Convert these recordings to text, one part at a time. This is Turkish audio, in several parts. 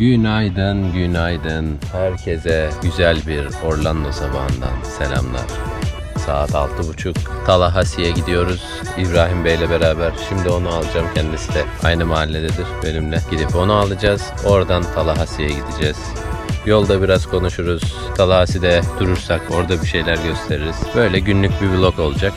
Günaydın, günaydın. Herkese güzel bir Orlando sabahından selamlar. Saat altı buçuk. Tallahassee'ye gidiyoruz. İbrahim Bey'le beraber. Şimdi onu alacağım. Kendisi de aynı mahallededir benimle. Gidip onu alacağız. Oradan Tallahassee'ye gideceğiz. Yolda biraz konuşuruz. Tallahassee'de durursak orada bir şeyler gösteririz. Böyle günlük bir vlog olacak.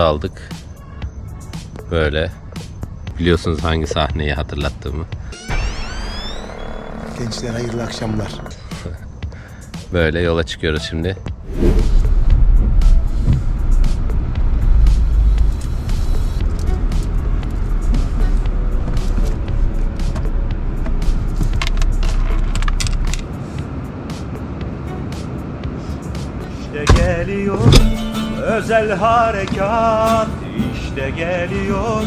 GoPro'muzu aldık. Böyle. Biliyorsunuz hangi sahneyi hatırlattığımı. Gençler hayırlı akşamlar. Böyle yola çıkıyoruz şimdi. Özel harekat İşte geliyor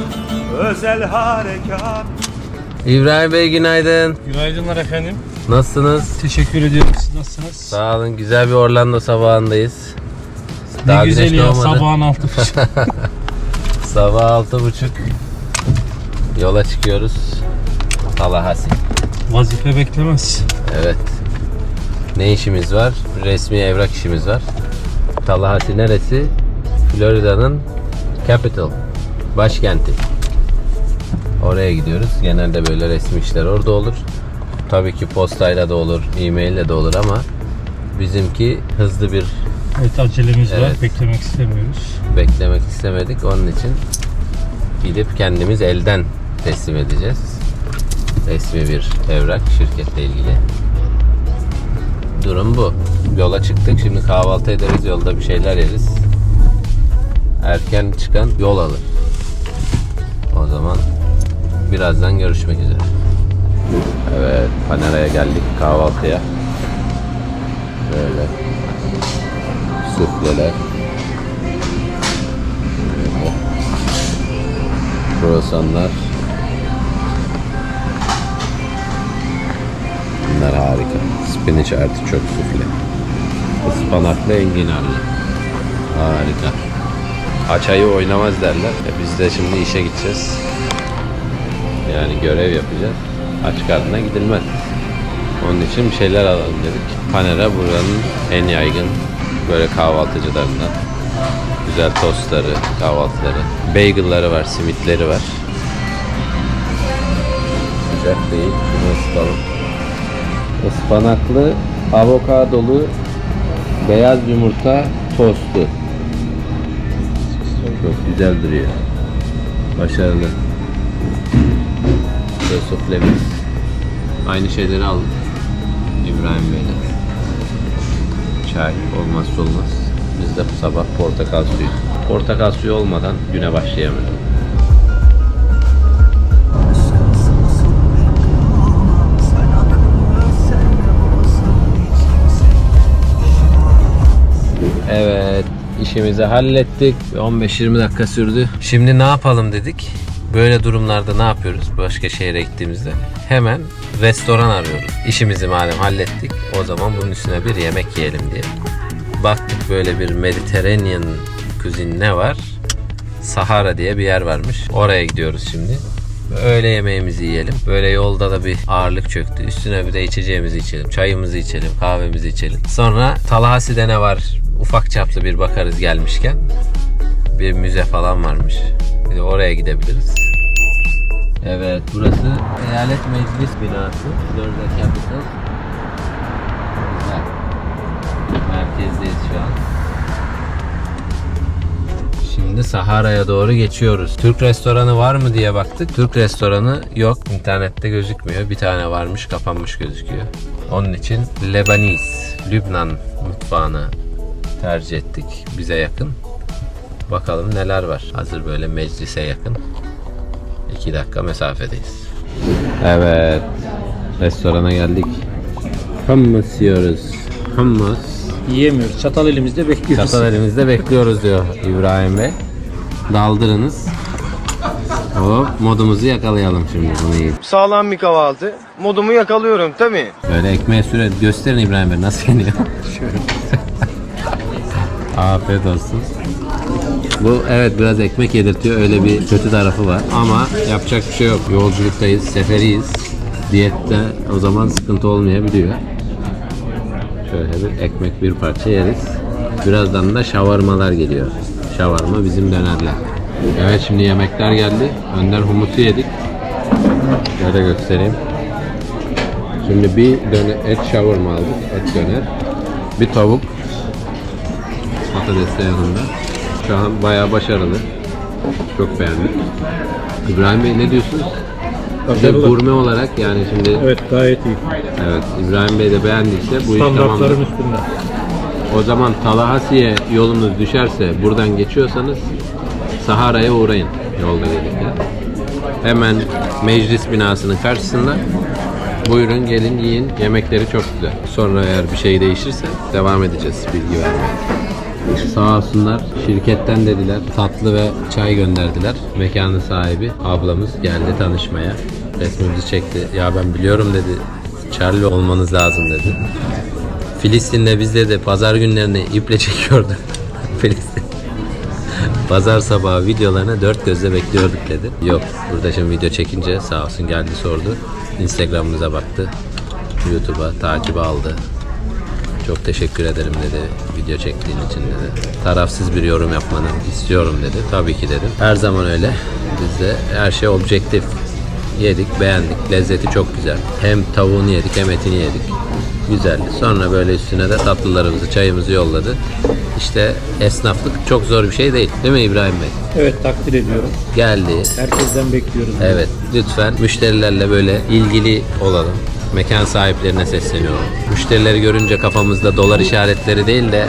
özel harekat İbrahim Bey günaydın. Günaydınlar efendim. Nasılsınız? Teşekkür ediyorum. Siz nasılsınız? Sağ olun. Güzel bir Orlando sabahındayız. ne Daha güzel güneş ya doğmadı. sabahın altı buçuk. Sabah altı buçuk. Yola çıkıyoruz. Tallahassee. Vazife beklemez. Evet. Ne işimiz var? Resmi evrak işimiz var. Tallahassee neresi? Florida'nın capital. Başkenti. Oraya gidiyoruz. Genelde böyle resmi işler orada olur. Tabii ki postayla da olur, e-maille de olur ama bizimki hızlı bir Evet acelemiz var. Evet. Beklemek istemiyoruz. beklemek istemedik. Onun için gidip kendimiz elden teslim edeceğiz. Resmi bir evrak şirketle ilgili. Durum bu. Yola çıktık. Şimdi kahvaltı ederiz. Yolda bir şeyler yeriz. Erken çıkan yol alır. O zaman birazdan görüşmek üzere. Evet, Panera'ya geldik kahvaltıya. Böyle süfleler. Böyle. Kruvasanlar. Bunlar harika. Spinach artiçok sufle. Ispanaklı enginarlı. Harika. Açayı oynamaz derler. E biz de şimdi işe gideceğiz. Yani görev yapacağız. Aç karnına gidilmez. Onun için bir şeyler alalım dedik. Panera buranın en yaygın böyle kahvaltıcılarından. Güzel tostları, kahvaltıları. Bagel'ları var, simitleri var. Sıcak değil. Şunu ısıtalım. Ispanaklı, avokadolu, beyaz yumurta tostu. Çok güzel duruyor. Başarılı. Ve suflemiz. Aynı şeyleri aldık. İbrahim Bey'le. Çay olmazsa olmaz. Biz de bu sabah portakal suyu. Portakal suyu olmadan güne başlayamıyorum. Evet, işimizi hallettik. 15-20 dakika sürdü. Şimdi ne yapalım dedik. Böyle durumlarda ne yapıyoruz? Başka şehre gittiğimizde hemen restoran arıyoruz. İşimizi madem hallettik, o zaman bunun üstüne bir yemek yiyelim diye. Baktık böyle bir Mediterranean kuzin ne var? Sahara diye bir yer varmış. Oraya gidiyoruz şimdi. Öğle yemeğimizi yiyelim. Böyle yolda da bir ağırlık çöktü. Üstüne bir de içeceğimizi içelim. Çayımızı içelim. Kahvemizi içelim. Sonra Tallahassee'de ne var? Ufak çaplı bir bakarız gelmişken. Bir müze falan varmış. Bir de oraya gidebiliriz. Evet burası eyalet meclis binası. Florida Capital. Güzel. Merkezdeyiz şu an. Şimdi Sahara'ya doğru geçiyoruz. Türk restoranı var mı diye baktık. Türk restoranı yok. İnternette gözükmüyor. Bir tane varmış, kapanmış gözüküyor. Onun için Lebaniz, Lübnan mutfağını tercih ettik. Bize yakın. Bakalım neler var. Hazır böyle meclise yakın. 2 dakika mesafedeyiz. Evet. Restorana geldik. Hummus yiyoruz. Hummus. Yiyemiyoruz. Çatal elimizde bekliyoruz. Çatal elimizde bekliyoruz diyor İbrahim Bey. Daldırınız. Hop modumuzu yakalayalım şimdi bunu yiyip. Sağlam bir kahvaltı. Modumu yakalıyorum tabii. Böyle ekmeğe süre gösterin İbrahim Bey nasıl yeniyor. Afiyet olsun. Bu evet biraz ekmek yedirtiyor öyle bir kötü tarafı var ama yapacak bir şey yok. Yolculuktayız, seferiyiz. Diyette o zaman sıkıntı olmayabiliyor. Şöyle bir ekmek bir parça yeriz. Birazdan da şavarmalar geliyor. Şavarma bizim dönerler. Evet şimdi yemekler geldi. Önder humusu yedik. Şöyle göstereyim. Şimdi bir döner et şavurma aldık. Et döner. Bir tavuk. Patates de yanında. Şu an bayağı başarılı. Çok beğendim. İbrahim Bey ne diyorsunuz? De Başarılı. gurme olarak yani şimdi Evet gayet iyi. evet İbrahim Bey de beğendiyse bu iş tamamdır. Standartların üstünde. O zaman Tallahassee'ye yolunuz düşerse buradan geçiyorsanız Sahara'ya uğrayın yolda gelirken. Hemen meclis binasının karşısında buyurun gelin yiyin yemekleri çok güzel. Sonra eğer bir şey değişirse devam edeceğiz bilgi vermeye. Sağ olsunlar şirketten dediler tatlı ve çay gönderdiler. Mekanın sahibi ablamız geldi tanışmaya. Resmimizi çekti. Ya ben biliyorum dedi. Charlie olmanız lazım dedi. Filistin'de bizde de pazar günlerini iple çekiyordu. Filistin. Pazar sabahı videolarını dört gözle bekliyorduk dedi. Yok burada şimdi video çekince sağ olsun geldi sordu. Instagram'ımıza baktı. YouTube'a takibi aldı. Çok teşekkür ederim dedi video çektiğin için dedi. Tarafsız bir yorum yapmanı istiyorum dedi. Tabii ki dedim. Her zaman öyle. Bizde her şey objektif. Yedik, beğendik. Lezzeti çok güzel. Hem tavuğunu yedik hem etini yedik. Güzeldi. Sonra böyle üstüne de tatlılarımızı, çayımızı yolladı. İşte esnaflık çok zor bir şey değil. Değil mi İbrahim Bey? Evet takdir ediyorum. Geldi. Herkesten bekliyoruz. Evet, lütfen müşterilerle böyle ilgili olalım. Mekan sahiplerine sesleniyorum. Müşterileri görünce kafamızda dolar işaretleri değil de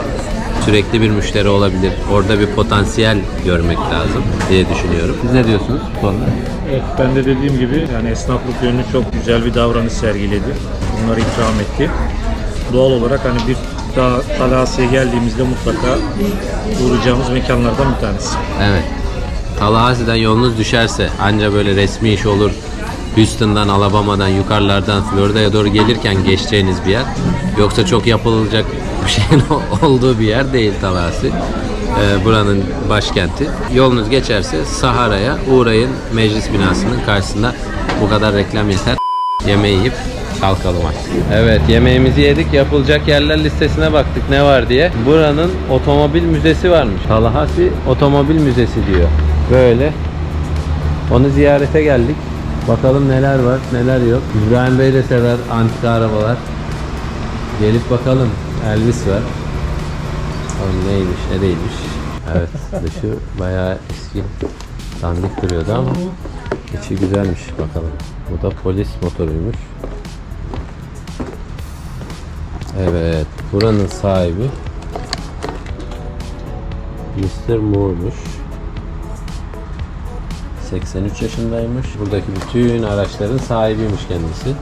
sürekli bir müşteri olabilir. Orada bir potansiyel görmek lazım diye düşünüyorum. Siz ne diyorsunuz bu konuda? Evet, ben de dediğim gibi yani esnaflık yönlü çok güzel bir davranış sergiledi. Bunları ikram etti. Doğal olarak hani bir daha Talhasi'ye geldiğimizde mutlaka uğrayacağımız mekanlardan bir tanesi. Evet. Tallahassee'den yolunuz düşerse anca böyle resmi iş olur. Houston'dan, Alabama'dan, yukarılardan Florida'ya doğru gelirken geçeceğiniz bir yer. Yoksa çok yapılacak bir şeyin olduğu bir yer değil Tallahassee. Ee, buranın başkenti. Yolunuz geçerse Sahara'ya uğrayın. Meclis binasının karşısında bu kadar reklam yeter. Yemeği yiyip kalkalım artık. Evet yemeğimizi yedik. Yapılacak yerler listesine baktık ne var diye. Buranın otomobil müzesi varmış. Tallahassee Otomobil Müzesi diyor. Böyle. Onu ziyarete geldik. Bakalım neler var neler yok. İbrahim Bey de sever antika arabalar. Gelip bakalım. Elvis var. O neymiş ne değilmiş. Evet dışı bayağı eski dandik duruyordu ama içi güzelmiş bakalım. Bu da polis motoruymuş. Evet buranın sahibi Mr. Moore'muş. 83 yaşındaymış. Buradaki bütün araçların sahibiymiş kendisi.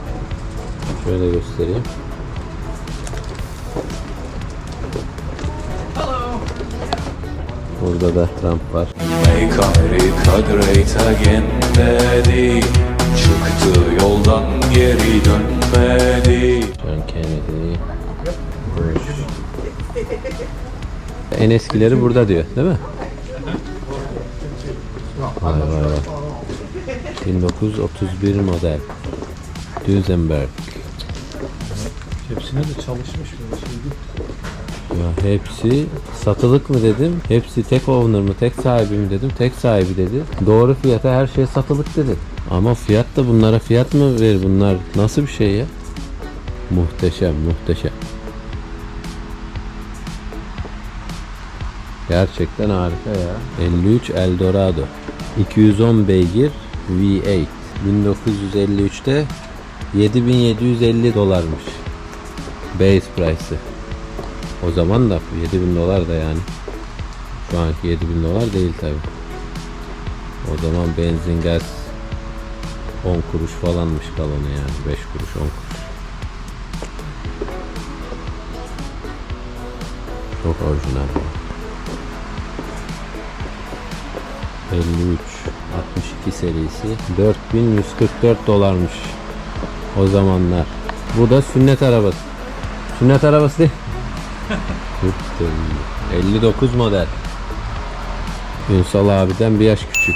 Şöyle göstereyim. Burada da Trump var. Çıktı yoldan geri dönmedi John Kennedy. Bush. En eskileri burada diyor, değil mi? Vay vay vay. 1931 model. Duesenberg. Hepsine de çalışmış böyle şeydi. Ya hepsi satılık mı dedim. Hepsi tek owner mı, tek sahibi mi dedim. Tek sahibi dedi. Doğru fiyata her şey satılık dedi. Ama fiyat da bunlara fiyat mı ver bunlar? Nasıl bir şey ya? Muhteşem, muhteşem. Gerçekten harika ya. 53 Eldorado. 210 beygir V8. 1953'te 7750 dolarmış. Base price'ı. O zaman da 7000 dolar da yani. Şu anki 7000 dolar değil tabi. O zaman benzin gaz 10 kuruş falanmış kalonu yani. 5 kuruş 10 kuruş. Çok orijinal. 53 62 serisi 4144 dolarmış o zamanlar. Bu da sünnet arabası. Sünnet arabası değil. Tuttum. 59 model. Ünsal abiden bir yaş küçük.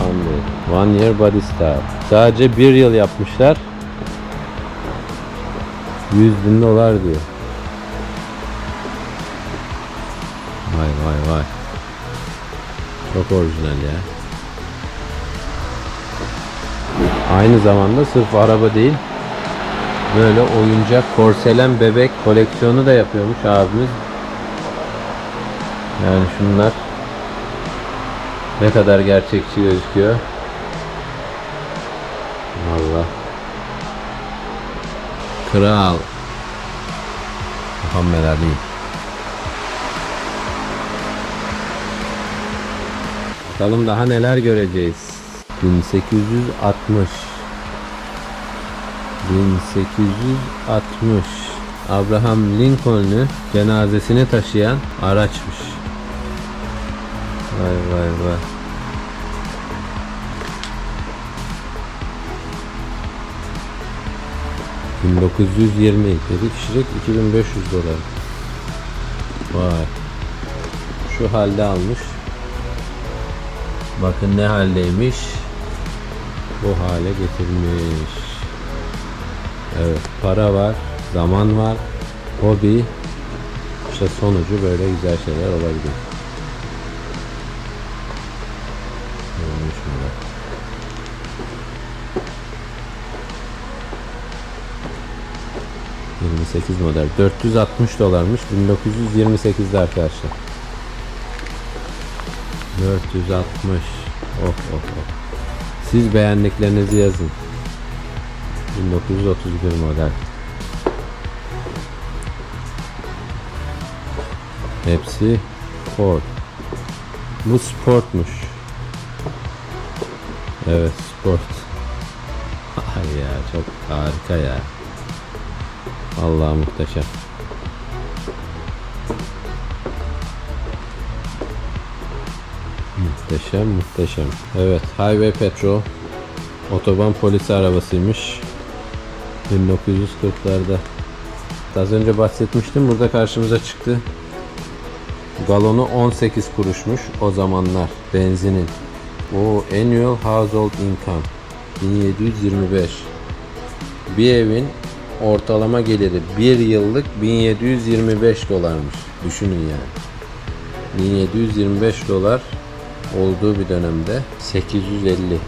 F100. One year body style. Sadece bir yıl yapmışlar. 100 bin dolar diyor. Vay vay vay. Çok orijinal ya. Aynı zamanda sırf araba değil, böyle oyuncak, porselen bebek koleksiyonu da yapıyormuş abimiz. Yani şunlar ne kadar gerçekçi gözüküyor. Valla. Kral. Muhammed Ali. Bakalım daha neler göreceğiz. 1860 1860 Abraham Lincoln'u cenazesine taşıyan araçmış. Vay vay vay. ...1920 7 kişilik 2500 dolar. Vay. Şu halde almış. Bakın ne haldeymiş. Bu hale getirmiş. Evet, para var, zaman var, hobi. İşte sonucu böyle güzel şeyler olabilir. Olmuş mu da? ...28 model. 460 dolarmış. 1928'de arkadaşlar. 460. Of of of. Siz beğendiklerinizi yazın. 1931 model. Hepsi Ford. Bu sportmuş. Evet sport. Ay ya çok harika ya. Allah muhteşem. Muhteşem muhteşem. Evet Highway Patrol otoban polisi arabasıymış. 1940'larda. Az önce bahsetmiştim burada karşımıza çıktı. Galonu 18 kuruşmuş o zamanlar benzinin. O annual household income 1725. Bir evin ortalama geliri bir yıllık 1725 dolarmış. Düşünün yani. 1725 dolar olduğu bir dönemde 850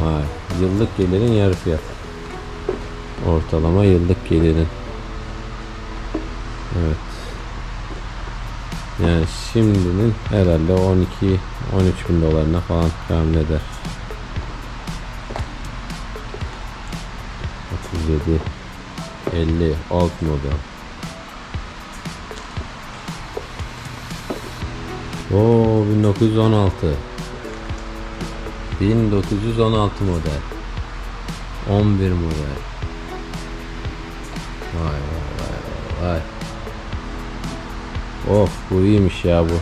Vay, yıllık gelirin yarı fiyat. Ortalama yıllık gelirin. Evet. Yani şimdinin herhalde 12 13 bin dolarına falan tahmin eder. 37 50 alt model. Oo 1916. 1916 model. 11 model. Vay vay vay vay. Of bu iyiymiş ya bu.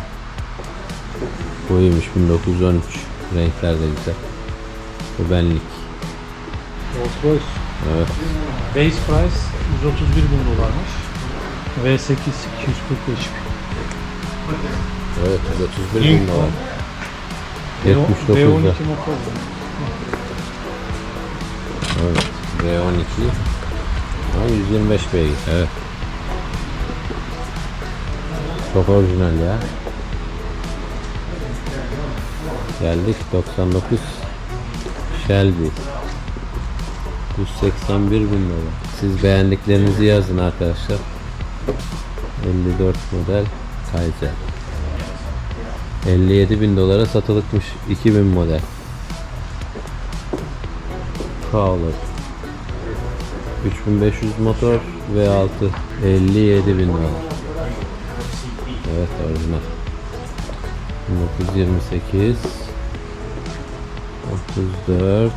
Bu iyiymiş 1913. Renkler de güzel. Bu benlik. Rolls Royce. Evet. Base price 131 bin dolarmış. V8 245 bin. Evet 131 bin. 79'da. V12 motor. Evet. V12. Ama 125 beygir. Evet. Çok orijinal ya. Geldik 99 Shelby. 181 bin dolar. Siz beğendiklerinizi yazın arkadaşlar. 54 model Kaiser. 57 bin dolara satılıkmış 2000 model. Prowler. 3500 motor V6 57 bin dolar. Evet orijinal. 1928 34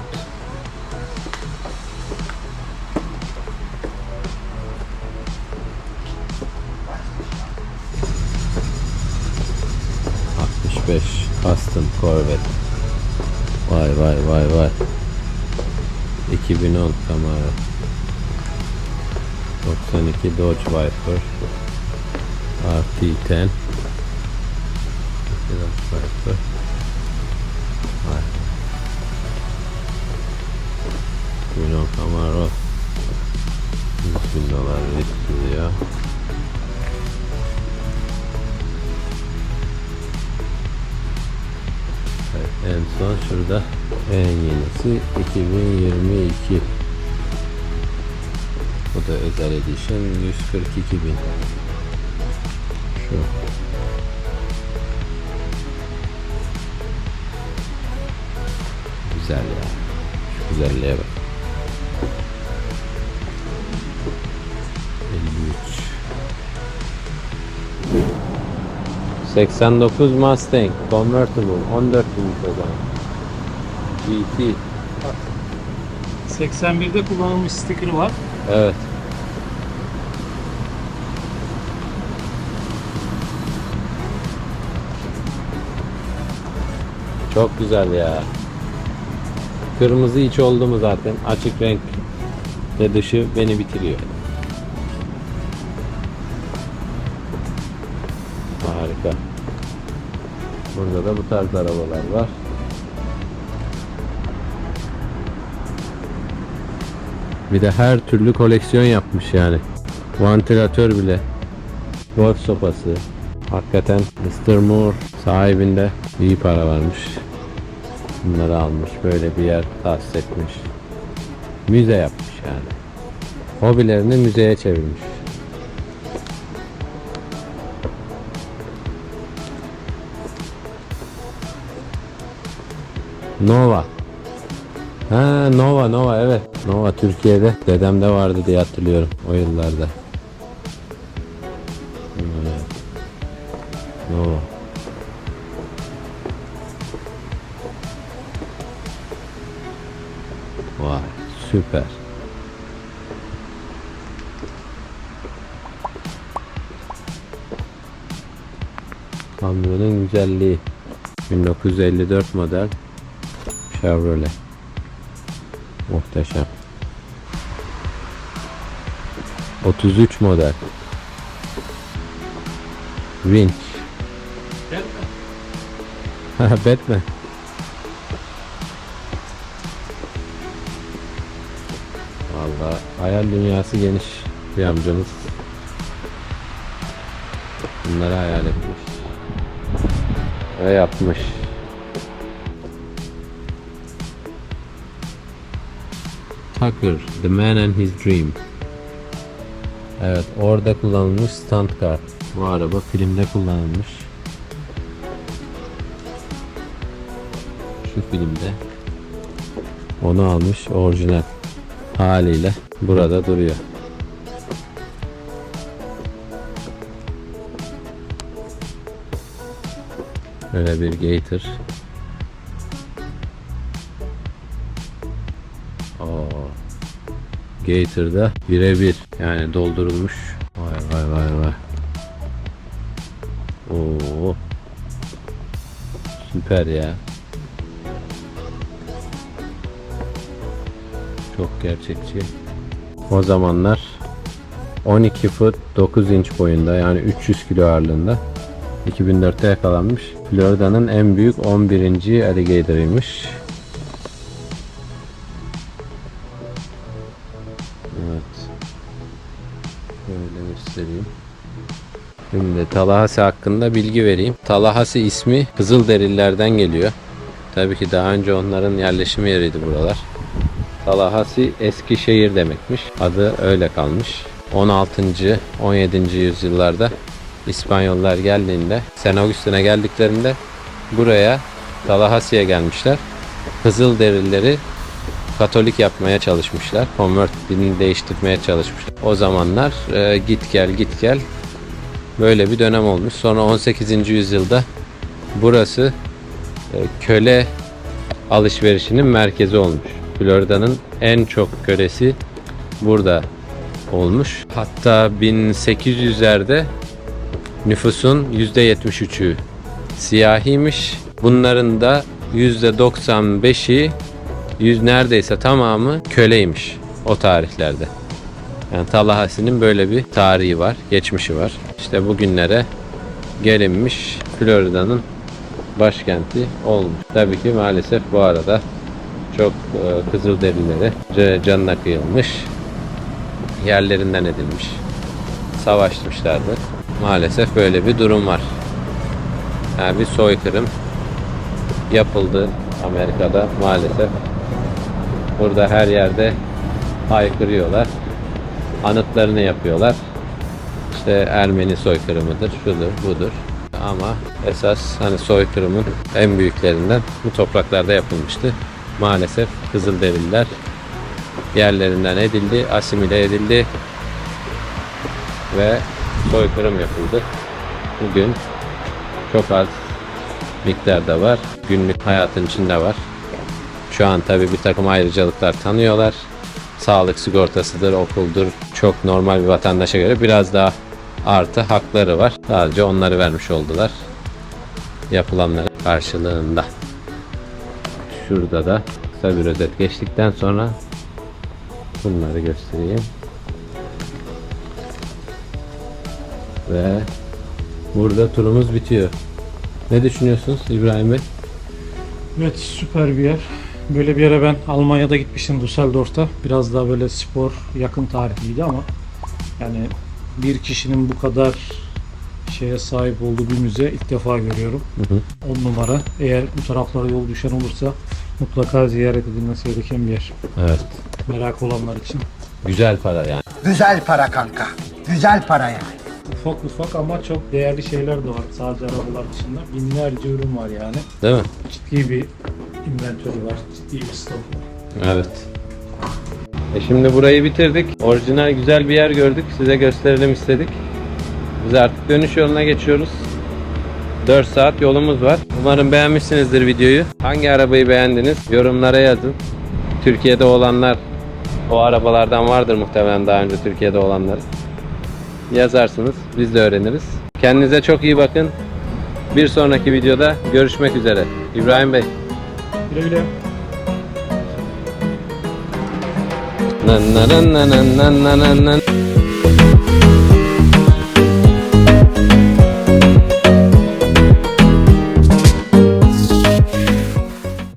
Corvette. Vay vay vay vay. 2010 Camaro 92 Dodge Viper. RT10 Dodge Viper En son şurada en yenisi 2022 bu da özel edition 142 bin. Şu. Güzel ya şu güzelliğe bak 89 Mustang Convertible 14 bin dolar. GT 81'de kullanılmış stikeri var. evet. Çok güzel ya. Kırmızı iç oldu mu zaten açık renk ve dışı beni bitiriyor. Burada da bu tarz arabalar var. Bir de her türlü koleksiyon yapmış yani. Vantilatör bile. Golf sopası. Hakikaten Mr. Moore sahibinde iyi para varmış. Bunları almış. Böyle bir yer tahsis etmiş. Müze yapmış yani. Hobilerini müzeye çevirmiş. Nova. Ha Nova Nova evet. Nova Türkiye'de dedemde vardı diye hatırlıyorum o yıllarda. Evet. Nova. Vay süper. Kamyonun güzelliği. 1954 model Chevrolet. Muhteşem. 33 model. Winch. Batman. Valla hayal dünyası geniş bir amcamız. Bunları hayal etmiş. Ve yapmış. Tucker, The Man and His Dream. Evet, orada kullanılmış stunt car. Bu araba filmde kullanılmış. Şu filmde. Onu almış orijinal haliyle burada duruyor. Böyle bir Gator. Gator'da birebir yani doldurulmuş. Vay vay vay vay. Oo. Süper ya. Çok gerçekçi. O zamanlar 12 foot 9 inç boyunda yani 300 kilo ağırlığında 2004'te yakalanmış. Florida'nın en büyük 11. alligator'ıymış. Göstereyim. Şimdi Tallahassee hakkında bilgi vereyim. Tallahassee ismi Kızılderililerden geliyor. Tabii ki daha önce onların yerleşim yeriydi buralar. Tallahassee Eskişehir demekmiş. Adı öyle kalmış. 16. 17. yüzyıllarda İspanyollar geldiğinde Sen Agustin'e geldiklerinde buraya Tallahassee'ye gelmişler. Kızılderilileri Katolik yapmaya çalışmışlar. Convert dinini değiştirmeye çalışmışlar. O zamanlar e, git gel git gel böyle bir dönem olmuş. Sonra 18. yüzyılda burası e, köle alışverişinin merkezi olmuş. Florida'nın en çok kölesi burada olmuş. Hatta 1800'lerde nüfusun %73'ü siyahiymiş. Bunların da %95'i yüz neredeyse tamamı köleymiş o tarihlerde. Yani Tallahassee'nin böyle bir tarihi var, geçmişi var. İşte bugünlere gelinmiş Florida'nın başkenti olmuş. Tabii ki maalesef bu arada çok e, Kızılderilileri c- canına kıyılmış, yerlerinden edilmiş, savaşmışlardı. Maalesef böyle bir durum var. Yani bir soykırım yapıldı Amerika'da maalesef. Burada her yerde haykırıyorlar. Anıtlarını yapıyorlar. İşte Ermeni soykırımıdır, şudur, budur. Ama esas hani soykırımın en büyüklerinden bu topraklarda yapılmıştı. Maalesef Kızılderililer yerlerinden edildi, asimile edildi ve soykırım yapıldı. Bugün çok az miktarda var. Günlük hayatın içinde var. Şu an tabi bir takım ayrıcalıklar tanıyorlar. Sağlık sigortasıdır, okuldur. Çok normal bir vatandaşa göre biraz daha artı hakları var. Sadece onları vermiş oldular. Yapılanların karşılığında. Şurada da kısa bir özet geçtikten sonra bunları göstereyim. Ve burada turumuz bitiyor. Ne düşünüyorsunuz İbrahim Bey? Evet süper bir yer. Böyle bir yere ben Almanya'da gitmiştim Düsseldorf'ta. Biraz daha böyle spor yakın tarihliydi ama yani bir kişinin bu kadar şeye sahip olduğu bir müze ilk defa görüyorum. Hı hı. 10 numara. Eğer bu taraflara yol düşen olursa mutlaka ziyaret edilmesi gereken bir yer. Evet. Merak olanlar için. Güzel para yani. Güzel para kanka. Güzel para yani. Ufak ufak ama çok değerli şeyler de var. Sadece arabalar dışında. Binlerce ürün var yani. Değil mi? Ciddi bir inventörü var. Ciddi bir stok var. Evet. E şimdi burayı bitirdik. Orijinal güzel bir yer gördük. Size gösterelim istedik. Biz artık dönüş yoluna geçiyoruz. 4 saat yolumuz var. Umarım beğenmişsinizdir videoyu. Hangi arabayı beğendiniz? Yorumlara yazın. Türkiye'de olanlar o arabalardan vardır muhtemelen daha önce Türkiye'de olanları. Yazarsınız. Biz de öğreniriz. Kendinize çok iyi bakın. Bir sonraki videoda görüşmek üzere. İbrahim Bey. Güle güle. Nan nan nan nan nan nan nan.